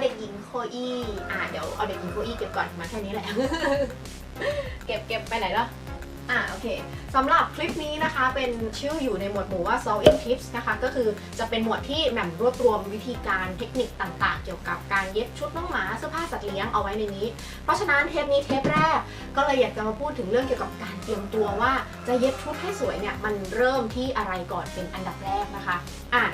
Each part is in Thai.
เด็กหญิงโคอี้อ่าเดี๋ยวเอาเด็กหญิงโคอี้เก็บก่อนมาแค่นี้แหละ เก็บเก็บไปไหนแล้วอ่าโอเคสำหรับคลิปนี้นะคะเป็นชื่ออยู่ในหมวดหมู่ว่า sewing tips นะคะก็คือจะเป็นหมวดที่แหม่มรวบรวมวิธีการเทคนิคต่างๆ เกี่ยวกับการเย็บชุดน้องหมาเสื้อผ้าสัตว์เลี้ยงเอาไว้ในนี้ เพราะฉะนั้นเทปนี้เทปแรกก็เลยอยากจะมาพูดถึงเรื่องเกี่ยวกับการเตรียมตัวว่าจะเย็บชุดให้สวยเนี่ยมันเริ่มที่อะไรก่อนเป็นอันดับแรกนะคะอะ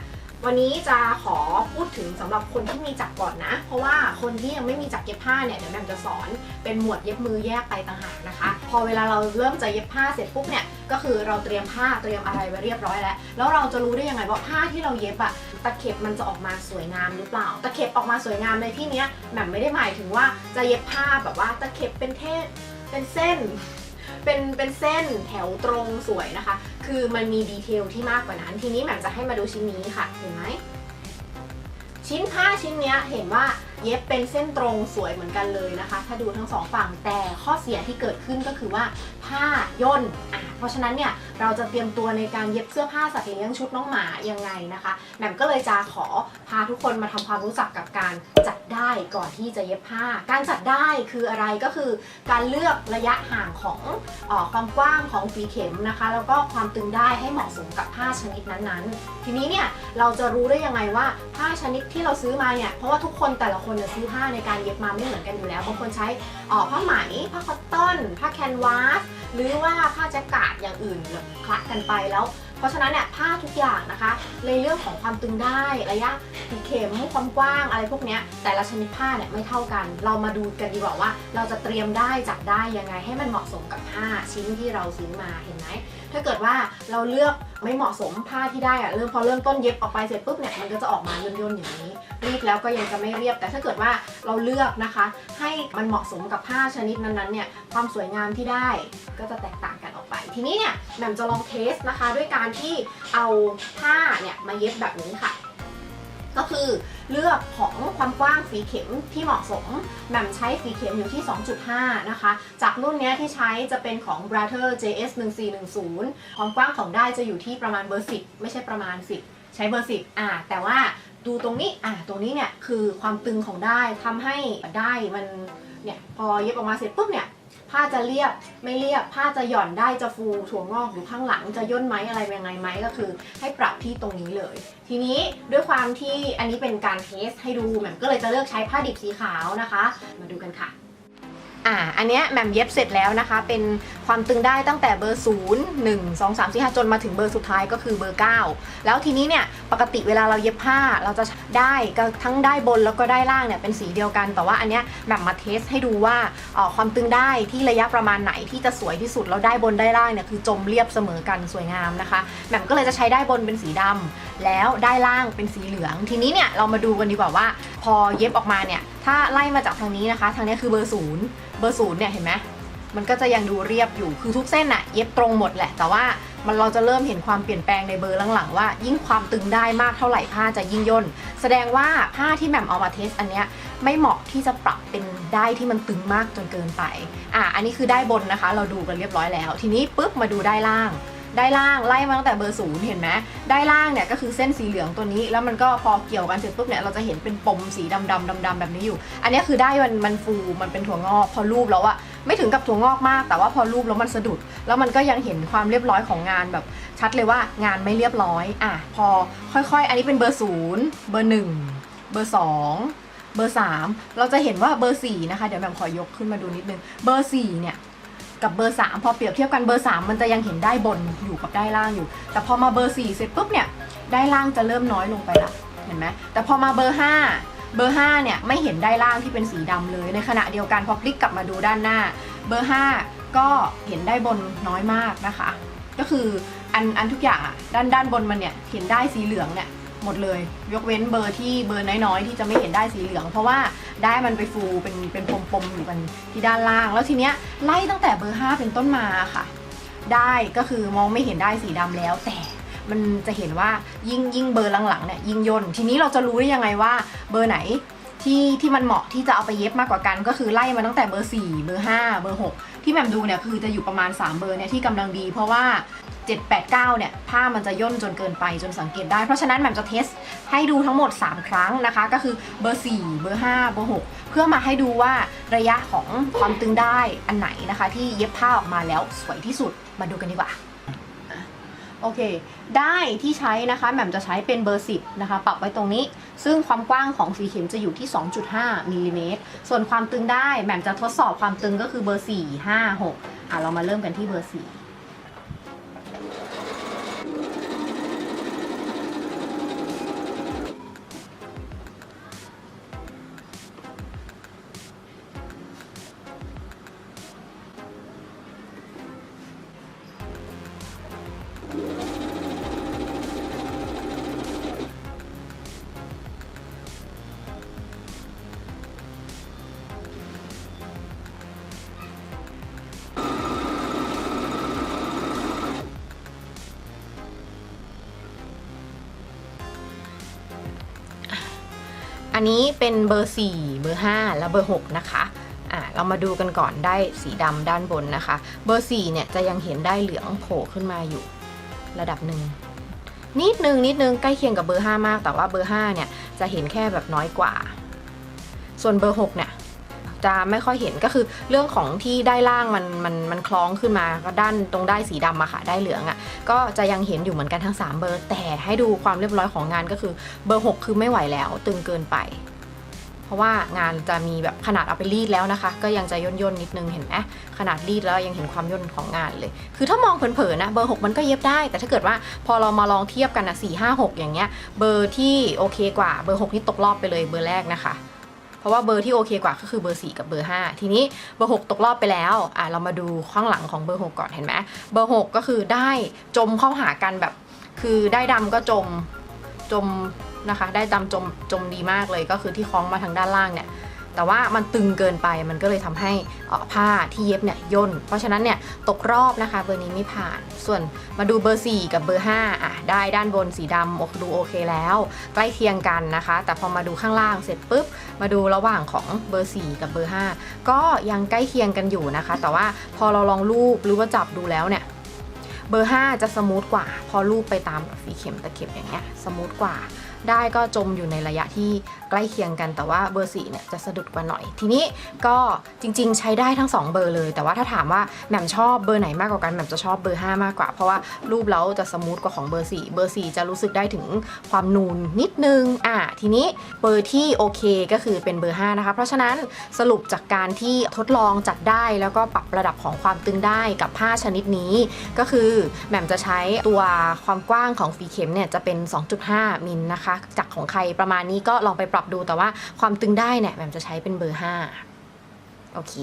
วันนี้จะขอพูดถึงสำหรับคนที่มีจักรก่อนนะ เพราะว่าคนที่ยังไม่มีจักรเย็บผ้าเนี่ยเดี๋ยวแม่มจะสอนเป็นหมวดเย็บมือแยกไปต่างหากนะคะ พอเวลาเราเริ่มจะเย็บผ้าเสร็จปุ๊บเนี่ยก็คือเราเตรียมผ้าเตรียมอะไรไว้เรียบร้อยแล้ว แล้วเราจะรู้ได้ยังไงว่าผ้าที่เราเย็บอะตะเข็บมันจะออกมาสวยงามหรือเปล่า ตะเข็บออกมาสวยงามในที่เนี้ยแหม่มไม่ได้หมายถึงว่าจะเย็บผ้าแบบว่าตะเข็บเป็นเทศเป็นเส้น เป็นเป็นเส้นแถวตรงสวยนะคะ คือมันมีดีเทลที่มากกว่านั้น ทีนี้แหม่มจะให้มาดูชิ้นนี้ค่ะ เห็นไหม ชิ้นผ้าชิ้นเนี้ยเห็นว่า เย็บเป็นเส้นตรงสวยเหมือนกันเลยนะคะ ถ้าดูทั้งสองฝั่งแต่ข้อเสียที่เกิดขึ้นก็คือว่าผ้าย่นอะเพราะฉะนั้นเนี่ยเราจะเตรียมตัวในการเย็บเสื้อผ้าสัตว์เลี้ยงชุดน้องหมายังไงนะคะแหม่มก็เลยจะขอพาทุกคนมาทำความรู้จักกับการจัดได้ก่อนที่จะเย็บผ้า การจัดได้คืออะไรก็คือ การเลือกระยะห่างของออความกว้างของฝีเข็มนะคะ แล้วก็ความตึงได้ให้เหมาะสมกับผ้าชนิดนั้นๆ ทีนี้เนี่ยเราจะรู้ได้ยังไงว่าผ้าชนิดที่เราซื้อมาเนี่ยเพราะว่าทุกคนแต่ละคนเนี่ยซื้อผ้าในการเย็บมาไม่เหมือนกันอยู่แล้วบางคนใช้ออผ้าไหมผ้าคอตตอนผ้าแคนวาสหรือว่าผ้าแจ็คกาดอย่างอื่นแบบคละกันไปแล้ว เพราะฉะนั้นเนี่ยผ้าทุกอย่างนะคะในเรื่องของความตึงได้ระยะฝีเข็มความกว้างอะไรพวกนี้แต่ละชนิดผ้าเนี่ยไม่เท่ากัน เรามาดูกันดีกว่าว่า เราจะเตรียมได้จัดได้ยังไงให้มันเหมาะสมกับผ้าชิ้นที่เราซื้อมาเห็นไหมถ้าเกิดว่าเราเลือกไม่เหมาะสมผ้าที่ได้อะเริ่มพอเริ่มต้นเย็บออกไปเสร็จปุ๊บเนี่ยมันก็จะออกมาย่นๆอย่างนี้ รีดแล้วก็ยังจะไม่เรียบ แต่ถ้าเกิดว่าเราเลือกนะคะ ให้มันเหมาะสมกับผ้าชนิดนั้นๆเนี่ยความสวยงามที่ได้ก็จะแตกต่างกัน ทีนี้เนี่ยแหม่มจะลองเทสนะคะ ด้วยการที่เอาผ้าเนี่ยมาเย็บแบบนี้ค่ะ ก็คือเลือกของความกว้างฝีเข็มที่เหมาะสมแหม่มใช้ฝีเข็มอยู่ที่ 2.5 นะคะ จากรุ่นเนี้ยที่ใช้จะเป็นของ Brother JS 1410ความกว้างของได้จะอยู่ที่ประมาณเบอร์ 10 ไม่ใช่ประมาณ 10 ใช้เบอร์ 10 อ่า แต่ว่าดูตรงนี้ อ่า ตรงนี้เนี่ยคือความตึงของได้ทำให้ได้มันเนี่ยพอเย็บออกมาเสร็จปุ๊บเนี่ย ผ้าจะเรียบไม่เรียบผ้าจะหย่อนได้จะฟูถั่วงอกอยู่ข้างหลังจะย่นไหมอะไรยังไงไหมก็คือ ให้ปรับที่ตรงนี้เลย ทีนี้ด้วยความที่อันนี้เป็นการเทสให้ดูแหม่มก็เลยจะเลือกใช้ผ้าดิบสีขาวนะคะ มาดูกันค่ะ อ่า อันเนี้ยแหม่มเย็บเสร็จแล้วนะคะ เป็นความตึงได้ตั้งแต่เบอร์ 0 1 2 3 4 5 จนมาถึงเบอร์สุดท้ายก็คือเบอร์ 9 แล้วทีนี้เนี่ยปกติเวลาเราเย็บผ้าเราจะได้ก็ทั้งได้บนแล้วก็ได้ล่างเนี่ยเป็นสีเดียวกัน แต่ว่าอันเนี้ยแหม่มมาเทสให้ดูว่าออความตึงได้ที่ระยะประมาณไหนที่จะสวยที่สุดแล้วได้บนได้ล่างเนี่ยคือจมเรียบเสมอกันสวยงามนะคะแหม่มก็เลยจะใช้ได้บนเป็นสีดำแล้วได้ล่างเป็นสีเหลือง ทีนี้เนี่ยเรามาดูกันดีกว่าว่า อเย็บออกมาเนี่ย ถ้าไล่มาจากทางนี้นะคะ ทางนี้คือเบอร์ศูนย์เบอร์ศูนย์เนี่ยเห็นไหมมันก็จะยังดูเรียบอยู่คือทุกเส้นอะเย็บตรงหมดแหละ แต่ว่ามันเราจะเริ่มเห็นความเปลี่ยนแปลงในเบอร์หลังๆว่า ยิ่งความตึงได้มากเท่าไหร่ผ้าจะยิ่งย่นแสดงว่าผ้าที่แหม่มเอามาเทสอันเนี้ยไม่เหมาะที่จะปรับเป็นได้ที่มันตึงมากจนเกินไปอะอันนี้คือได้บนนะคะ เราดูกันเรียบร้อยแล้ว ทีนี้ปุ๊บมาดูได้ล่าง ได้ล่างไล่มาตั้งแต่เบอร์ศูนย์เห็นไหมได้ล่างเนี่ยก็คือเส้นสีเหลืองตัวนี้ แล้วมันก็พอเกี่ยวกันเสร็จปุ๊บเนี่ยเราจะเห็นเป็นปมสีดำดำดำดำแบบนี้อยู่ อันนี้คือได้มันมันฟูมันเป็นถั่วงอก พอรูปแล้วอะไม่ถึงกับถั่วงอกมาก แต่ว่าพอรูปแล้วมันสะดุด แล้วมันก็ยังเห็นความเรียบร้อยของงานแบบ ชัดเลยว่างานไม่เรียบร้อยอะพอค่อยๆ อันนี้เป็นเบอร์ศูนย์เบอร์หนึ่งเบอร์สองเบอร์สามเราจะเห็นว่าเบอร์สี่นะคะเดี๋ยวแบมขอยกขึ้นมาดูนิดนึงเบอร์สี่เนี่ย กับเบอร์ 3 พอเปรียบเทียบกันเบอร์ 3 มันจะยังเห็นได้บนอยู่กับได้ล่างอยู่ แต่พอมาเบอร์ 4 เสร็จปุ๊บเนี่ยได้ล่างจะเริ่มน้อยลงไปละเห็นไหมแต่พอมาเบอร์ 5 เบอร์ 5 เนี่ยไม่เห็นได้ล่างที่เป็นสีดำเลยในขณะเดียวกันพอคลิกกลับมาดูด้านหน้า เบอร์ 5 ก็เห็นได้บนน้อยมากนะคะ ก็คืออันอันทุกอย่างอะด้านด้านบนมันเนี่ยเห็นได้สีเหลืองเนี่ย หมดเลย ยกเว้นเบอร์ที่เบอร์น้อยๆ ที่จะไม่เห็นได้สีเหลือง เพราะว่าได้มันไปฟูเป็นเป็นปมๆอยู่กันที่ด้านล่าง แล้วทีเนี้ยไล่ตั้งแต่เบอร์ 5 เป็นต้นมาค่ะ ได้ก็คือมองไม่เห็นได้สีดำแล้วแต่มันจะเห็นว่ายิ่งยิ่งเบอร์หลังๆเนี่ยยิ่งย่นทีนี้เราจะรู้ได้ยังไงว่าเบอร์ไหนที่ที่มันเหมาะที่จะเอาไปเย็บมากกว่ากัน ก็คือไล่มาตั้งแต่เบอร์ 4 เบอร์ 5 เบอร์ 6 ที่แหม่มดูเนี่ยคือจะอยู่ประมาณ 3 เบอร์เนี่ยที่กำลังดี เพราะว่า 7 8 9 เนี่ย ผ้ามันจะย่นจนเกินไปจนสังเกตได้ เพราะฉะนั้นแหม่มจะเทสให้ดูทั้งหมด 3 ครั้งนะคะ ก็คือเบอร์ 4 เบอร์ 5 เบอร์ 6 เพื่อมาให้ดูว่าระยะของความตึงได้อันไหนนะคะ ที่เย็บผ้าออกมาแล้วสวยที่สุดมาดูกันดีกว่าโอเค ได้ที่ใช้นะคะแหม่มจะใช้เป็นเบอร์ 10 นะคะ ปรับไว้ตรงนี้ ซึ่งความกว้างของสีเข็มจะอยู่ที่ 2.5มิลลิเมตร ส่วนความตึงได้แหม่มจะทดสอบความตึงก็คือเบอร์ 4 5 6อะเรามาเริ่มกันที่เบอร์ 4 อันนี้เป็นเบอร์ 4 เบอร์ 5 และเบอร์ 6 นะคะอะเรามาดูกันก่อนได้สีดำด้านบนนะคะ เบอร์ 4 เนี่ยจะยังเห็นได้เหลืองโผล่ขึ้นมาอยู่ระดับหนึ่งนิดนึงนิดนึงใกล้เคียงกับเบอร์ 5 มาก แต่ว่าเบอร์ 5 เนี่ยจะเห็นแค่แบบน้อยกว่า ส่วนเบอร์ 6 เนี่ย จะไม่ค่อยเห็นก็คือเรื่องของที่ได้ล่างมันมันมันคล้องขึ้นมาก็ด้านตรงได้สีดำอะค่ะได้เหลืองอะก็จะยังเห็นอยู่เหมือนกันทั้ง 3 เบอร์ แต่ให้ดูความเรียบร้อยของงานก็คือเบอร์ 6 คือไม่ไหวแล้ว ตึงเกินไป เพราะว่างานจะมีแบบขนาดเอาไปรีดแล้วนะคะ ก็ยังจะย่นย่นๆนิดนึงเห็นไหมขนาดรีดแล้วยังเห็นความย่นของงานเลย คือถ้ามองเผินๆนะเบอร์ 6 มันก็เย็บได้ แต่ถ้าเกิดว่าพอเรามาลองเทียบกันนะ4 5 6อย่างเงี้ยเบอร์ที่โอเคกว่าเบอร์ 6 นี่ตกรอบไปเลยเบอร์แรกนะคะ เพราะว่าเบอร์ที่โอเคกว่าก็คือเบอร์ 4 กับเบอร์ 5 ทีนี้เบอร์ 6 ตกรอบไปแล้วอะเรามาดูข้างหลังของเบอร์ 6 ก่อนเห็นไหมเบอร์ 6 ก็คือได้จมเข้าหากันแบบ คือได้ดำก็จมจมนะคะ ได้ดำจมจมดีมากเลยก็คือที่คล้องมาทางด้านล่างเนี่ย แต่ว่ามันตึงเกินไปมันก็เลยทำให้ผ้าที่เย็บเนี่ยย่น เพราะฉะนั้นเนี่ยตกรอบนะคะเบอร์นี้ไม่ผ่าน ส่วนมาดูเบอร์ 4 กับเบอร์5อะได้ด้านบนสีดำโอดูโอเคแล้ว ใกล้เคียงกันนะคะ แต่พอมาดูข้างล่างเสร็จปุ๊บ มาดูระหว่างของเบอร์ 4 กับเบอร์ 5 ก็ยังใกล้เคียงกันอยู่นะคะ แต่ว่าพอเราลองรูปหรือว่าจับดูแล้วเนี่ยเบอร์ 5 จะสมูทกว่า พอรูปไปตามฝีเข็มตะเข็บอย่างเงี้ยสมูทกว่า ได้ก็จมอยู่ในระยะที่ใกล้เคียงกัน แต่ว่าเบอร์4เนี่ยจะสะดุดกว่าหน่อย ทีนี้ก็จริง ๆ ใช้ได้ทั้ง 2 เบอร์เลย แต่ว่าถ้าถามว่าแหม่มชอบเบอร์ไหนมากกว่ากันแหม่มจะชอบเบอร์ 5 มากกว่า เพราะว่ารูปแล้วจะสมูทกว่าของเบอร์ 4 เบอร์ 4 จะรู้สึกได้ถึงความนูนนิดนึงอะทีนี้เบอร์ที่โอเคก็คือเป็นเบอร์ 5 นะคะ เพราะฉะนั้นสรุปจากการที่ทดลองจัดได้แล้วก็ปรับระดับของความตึงได้กับผ้าชนิดนี้ ก็คือแหม่มจะใช้ตัวความกว้างของฝีเข็มเนี่ยจะเป็น 2.5 มิลนะคะจากของใครประมาณนี้ก็ลองไปปรับดูแต่ว่าความตึงได้เนี่ยแหม่มจะใช้เป็นเบอร์ 5 โอเค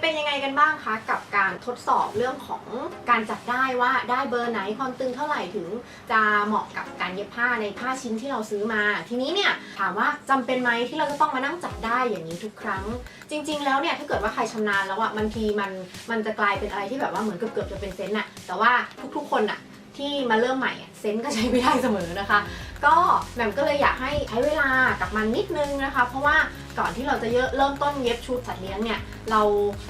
เป็นยังไงกันบ้างคะ กับการทดสอบเรื่องของการจัดได้ว่าได้เบอร์ไหนความตึงเท่าไหร่ถึง จะเหมาะกับการเย็บผ้าในผ้าชิ้นที่เราซื้อมา ทีนี้เนี่ยถามว่าจำเป็นไหมที่เราจะต้องมานั่งจัดได้อย่างนี้ทุกครั้ง จริง ๆ แล้วเนี่ยถ้าเกิดว่าใครชำนาญแล้วอะบางทีมันมันจะกลายเป็นอะไรที่แบบว่าเหมือนเกือบๆจะเป็นเซนต์อะแต่ว่าทุกๆคนอะ ที่มาเริ่มใหม่เซนต์ก็ใช้ไม่ได้เสมอนะคะ ก็แหม่มก็เลยอยากให้ใช้เวลากับมันนิดนึงนะคะ เพราะว่าก่อนที่เราจะเยอะเริ่มต้นเย็บชุดสัตว์เลี้ยงเนี่ยเรา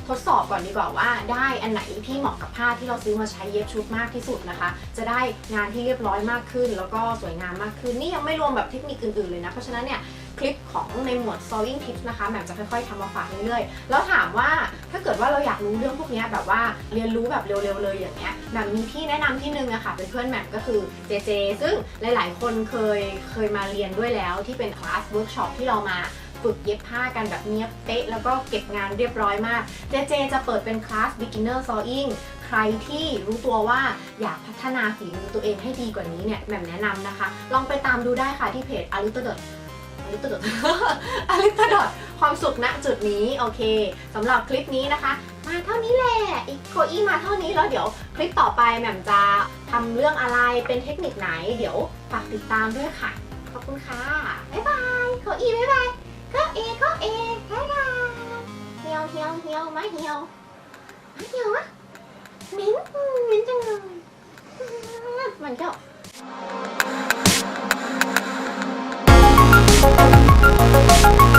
ทดสอบก่อนดีกว่าว่า ได้อันไหนที่เหมาะกับผ้าที่เราซื้อมาใช้เย็บชุดมากที่สุดนะคะ จะได้งานที่เรียบร้อยมากขึ้น แล้วก็สวยงามมากขึ้นนี่ยังไม่รวมแบบเทคนิคอื่นๆเลยนะเพราะฉะนั้นเนี่ย คลิปของในหมวด sewing tips นะคะแหม่มจะค่อยๆทำมาฝากเรื่อยๆ แล้วถามว่าถ้าเกิดว่าเราอยากรู้เรื่องพวกนี้แบบว่าเรียนรู้แบบเร็วๆเลยอย่างเงี้ยแหม่มมีที่แนะนำที่นึงอะค่ะเป็นเพื่อนแหม่มก็คือเจเจซึ่งหลายๆ คนเคยเคยมาเรียนด้วยแล้วที่เป็นคลาสเวิร์กช็อปที่เรามาฝึกเย็บผ้ากันแบบเนี้ยเป๊ะ แล้วก็เก็บงานเรียบร้อยมาก เจเจจะเปิดเป็นคลาส beginner sewing ใครที่รู้ตัวว่าอยากพัฒนาฝีมือตัวเองให้ดีกว่านี้เนี่ยแหม่มแนะนำนะคะ ลองไปตามดูได้ค่ะที่เพจ a l i t e r ลิตดอลิตดความสุขณจุดนี้โอเคสำหรับคลิปนี้นะคะ มาเท่านี้แหละอีกโคอี้มาเท่านี้แล้วเดี๋ยวคลิปต่อไปแหม่มจะทำเรื่องอะไรเป็นเทคนิคไหน เดี๋ยวฝากติดตามด้วยค่ะ ขอบคุณค่ะ บ๊ายบายโคอี้บ๊ายบายก็เอก็เอบ๊ายบายเหี่ยวเหี่ยวเหี่ยวมาเหี่ยวมาเหี่ยวมะเหม็นมเหม็นจังเลยมมันก็ Thank you.